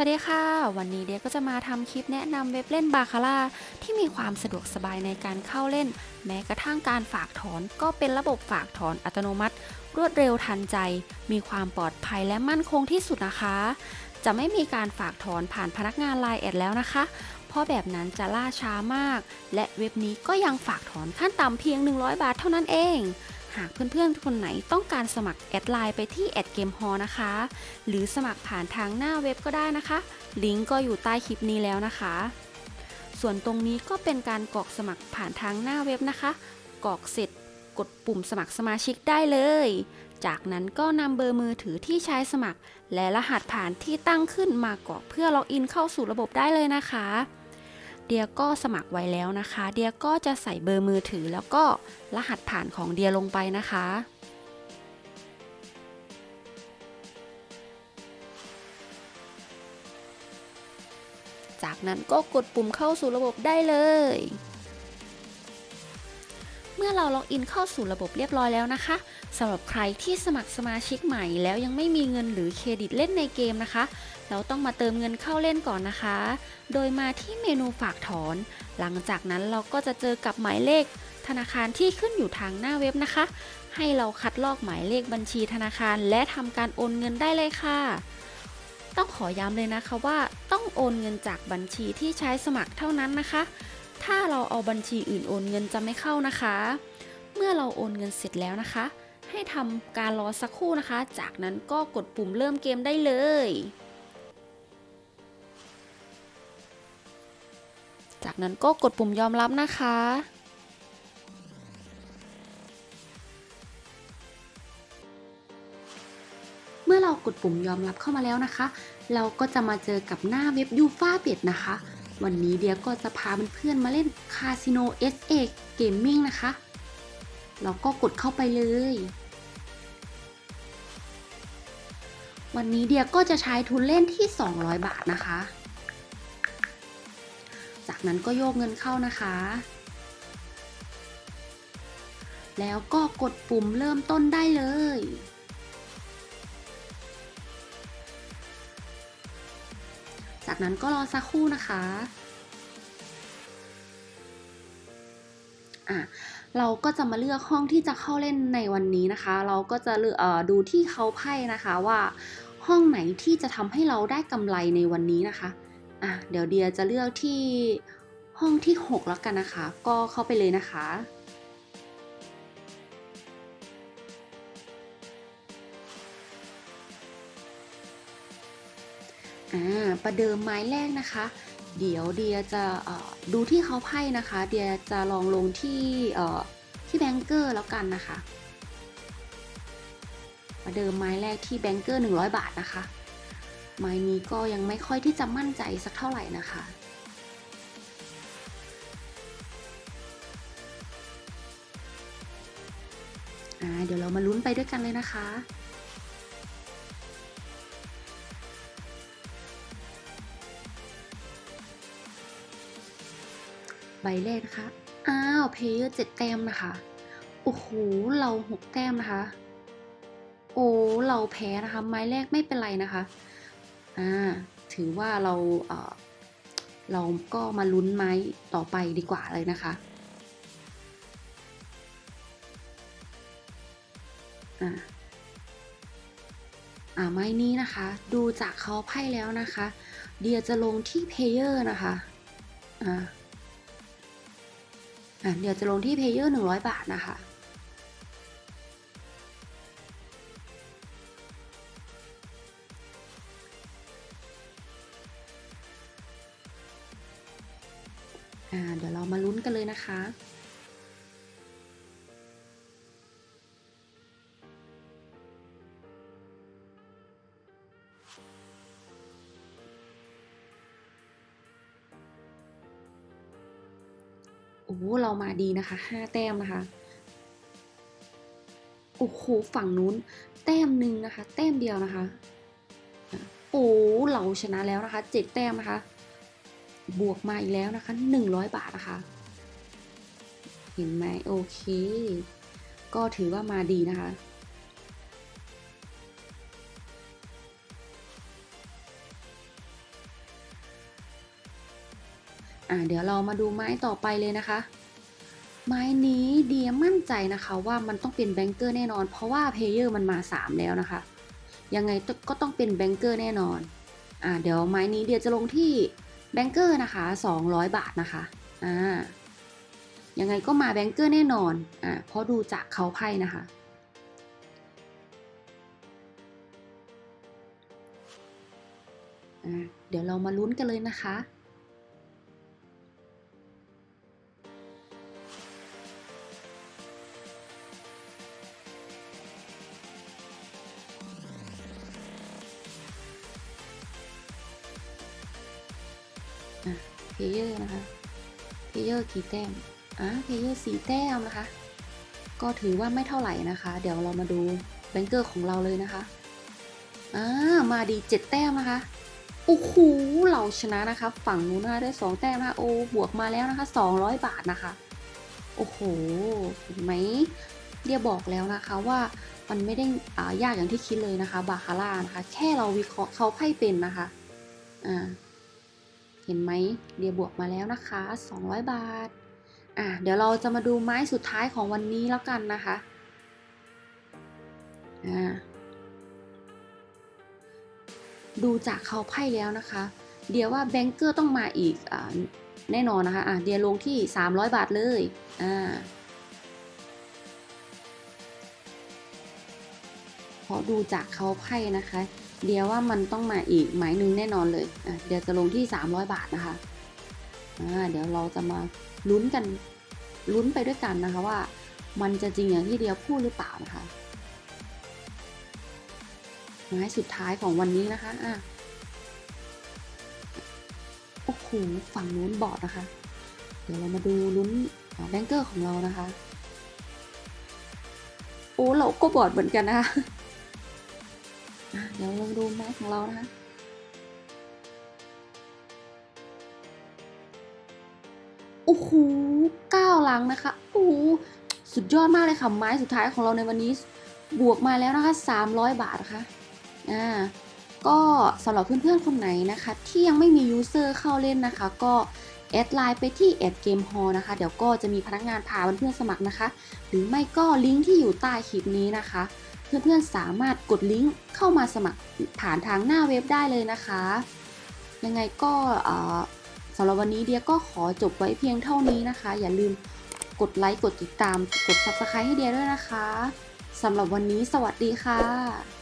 วัสดีค่ะ วันนี้เดียก็จะมาทำคลิปแนะนำเว็บเล่นบาคาร่าที่มีความสะดวกสบายในการเข้าเล่น แม้กระทั่งการฝากถอนก็เป็นระบบฝากถอนอัตโนมัติ รวดเร็วทันใจ มีความปลอดภัยและมั่นคงที่สุดนะคะ จะไม่มีการฝากถอนผ่านพนักงานไลน์แอดแล้วนะคะ เพราะแบบนั้นจะล่าช้ามาก และเว็บนี้ก็ยังฝากถอนขั้นต่ำเพียง 100 บาทเท่านั้นเอง หากเพื่อนๆคนไหนต้องการสมัครแอดไลน์ไปที่แอดเกมฮอนะคะ หรือสมัครผ่านทางหน้าเว็บก็ได้นะคะ ลิงก์ก็อยู่ใต้คลิปนี้แล้วนะคะ ส่วนตรงนี้ก็เป็นการกรอกสมัครผ่านทางหน้าเว็บนะคะ กรอกเสร็จกดปุ่มสมัครสมาชิกได้เลย จากนั้นก็นำเบอร์มือถือที่ใช้สมัคร และรหัสผ่านที่ตั้งขึ้นมากรอกเพื่อล็อกอินเข้าสู่ระบบได้เลยนะคะ เดียก็สมัครไว้แล้วนะคะ เดียก็จะใส่เบอร์มือถือ แล้วก็รหัสผ่านของเดียลงไปนะคะ จากนั้นก็กดปุ่มเข้าสู่ระบบได้เลย มื่อเราล็อกอินเข้าสู่ระบบเรียบร้อยแล้วนะคะสำหรับใครที่สมัครสมาชิกใหม่แล้วยังไม่มีเงินหรือเครดิตเล่นในเกมนะคะ เราต้องมาเติมเงินเข้าเล่นก่อนนะคะ โดยมาที่เมนูฝากถอน หลังจากนั้นเราก็จะเจอกับหมายเลข ธนาคารที่ขึ้นอยู่ทางหน้าเว็บนะคะ ให้เราคัดลอกหมายเลขบัญชีธนาคาร และทำการโอนเงินได้เลยค่ะต้องขอย้ำเลยนะคะว่าต้องโอนเงินจากบัญชีที่ใช้สมัครเท่านั้นนะคะ ถ้าเราเอาบัญชีอื่นโอนเงินจะไม่เข้านะคะ เมื่อเราโอนเงินเสร็จแล้วนะคะ ให้ทำการรอสักครู่นะคะ จากนั้นก็กดปุ่มเริ่มเกมได้เลย จากนั้นก็กดปุ่มยอมรับนะคะเมื่อเรากดปุ่มยอมรับเข้ามาแล้วนะคะ เราก็จะมาเจอกับหน้าเว็บยูฟาเป็ดนะคะ วันนี้เดียก็จะพาเพื่อนๆมาเล่นคาสิโน SA Gaming นะคะ เราก็กดเข้าไปเลย วันนี้เดียก็จะใช้ทุนเล่นที่ 200 บาทนะคะ จากนั้นก็โยกเงินเข้านะคะ แล้วก็กดปุ่มเริ่มต้นได้เลย จากนั้นก็รอสักครู่นะคะอะเราก็จะมาเลือกห้องที่จะเข้าเล่นในวันนี้นะคะ เราก็จะเลือกอดูที่เขาไพ่นะคะว่าห้องไหนที่จะทำให้เราได้กำไรในวันนี้นะคะอะเดี๋ยวเดียจะเลือกที่ห้องที่ 6 แล้วกันนะคะ ก็เข้าไปเลยนะคะ อ่าประเดิมไม้แรกนะคะ เดี๋ยวเดียจะดูที่เขาไพ่นะคะ เดียจะลองลงที่ที่แบงเกอร์แล้วกันนะคะ ประเดิมไม้แรกที่แบงเกอร์100 บาทนะคะ ไม้นี้ก็ยังไม่ค่อยที่จะมั่นใจสักเท่าไหร่นะคะเดี๋ยวเรามาลุ้นไปด้วยกันเลยนะคะ ใบแรกนะคะ อ้าวเพลเยอร์เจ็ดแต้มนะคะ โอ้โห เราหกแต้มนะคะ โอ้ เราแพ้นะคะ ไม้แรกไม่เป็นไรนะคะ อ่า ถือว่าเราเอ่อเราก็มาลุ้นไม้ต่อไปดีกว่าเลยนะคะ อ่าอ่าไม้นี้นะคะ ดูจากเขาไพ่แล้วนะคะ เดียจะลงที่เพเยอร์นะคะ อ่า เดี๋ยวจะลงที่เพเยอร์100บาทนะคะเดี๋ยวเรามาลุ้นกันเลยนะคะ โอ้เรามาดีนะคะห้าแต้มนะคะ โอ้โหฝั่งนู้น แต้มหนึ่งนะคะ แต้มเดียวนะคะอะโอ้เราชนะแล้วนะคะเจ็ดแต้มนะคะ บวกมาอีกแล้วนะคะหนึ่งร้อยบาทนะคะ เห็นไหมโอเค ก็ถือว่ามาดีนะคะ อ่าเดี๋ยวเรามาดูไม้ต่อไปเลยนะคะ ไม้นี้เดียมั่นใจนะคะว่ามันต้องเป็นแบงเกอร์แน่นอน เพราะว่าเพลเยอร์มันมา 3 แล้วนะคะ ยังไงก็ต้องเป็นแบงเกอร์แน่นอนอ่าเดี๋ยวไม้นี้เดียจะลงที่แบงเกอร์นะคะ 200 บาทนะคะอ่ายังไงก็มาแบงเกอร์แน่นอนอ่าเพราะดูจากเขาไพ่นะคะเดี๋ยวเรามาลุ้นกันเลยนะคะ เพเยอร์นะคะเพเยอร์กี่แต้มอะเพเยอร์สี่แต้มนะคะ ก็ถือว่าไม่เท่าไหร่นะคะ เดี๋ยวเรามาดูแบงเกอร์ของเราเลยนะคะอ่ามาดีเจ็ดแต้มนะคะโอ้โหเราชนะนะคะ ฝั่งนู้นนะคะได้สองแต้มนะคะโอ้บวกมาแล้วนะคะสองร้อยบาทนะคะโอ้โหเห็นไหมเดียบอกแล้วนะคะว่ามันไม่ได้อ่ายากอย่างที่คิดเลยนะคะ บาคาร่านะคะ แค่เราวิเคราะห์เขาไพ่เป็นนะคะ อ่า เห็นไหมเดียบวกมาแล้วนะคะ 200 บาท อะเดี๋ยวเราจะมาดูไม้สุดท้ายของวันนี้แล้วกันนะคะอ่าดูจากเขาไพ่แล้วนะคะ เดียว่าแบงเกอร์ต้องมาอีกอ่าแน่นอนนะคะอะเดียลงที่ 300 บาทเลยอ่าเพราะดูจากเขาไพ่นะคะ เดียวว่ามันต้องมาอีกหมายหนึ่งแน่นอนเลยอะเดี๋ยวจะลงที่ 300 บาทนะคะอ่าเดี๋ยวเราจะมาลุ้นกันลุ้นไปด้วยกันนะคะว่า มันจะจริงอย่างที่เดียวพูดหรือเปล่านะคะไม้สุดท้ายของวันนี้นะคะอะโอ้โหฝั่งนู้นบอดนะคะ เดี๋ยวเรามาดูลุ้นแบงเกอร์ของเรานะคะ โอ้เราก็บอดเหมือนกันนะคะ เดี๋ยวเรามาดูไม้ของเรานะคะโอ้โหเก้าหลังนะคะโอ้โหสุดยอดมากเลยค่ะไม้สุดท้ายของเราในวันนี้บวกมาแล้วนะคะ 300 บาทนะคะอ่าก็สำหรับเพื่อนๆคนไหนนะคะ ที่ยังไม่มียูเซอร์เข้าเล่นนะคะ ก็แอดไลน์ไปที่แอดเกมฮอลนะคะ เดี๋ยวก็จะมีพนักงานพาเพื่อนๆสมัครนะคะ หรือไม่ก็ลิงก์ที่อยู่ใต้คลิปนี้นะคะ เพื่อนๆสามารถกดลิงก์เข้ามาสมัครผ่านทางหน้าเว็บได้เลยนะคะ ยังไงก็สำหรับวันนี้เดียก็ขอจบไว้เพียงเท่านี้นะคะ อย่าลืมกดไลค์กดติดตามกด subscribe ให้เดียด้วยนะคะสำหรับวันนี้สวัสดีค่ะ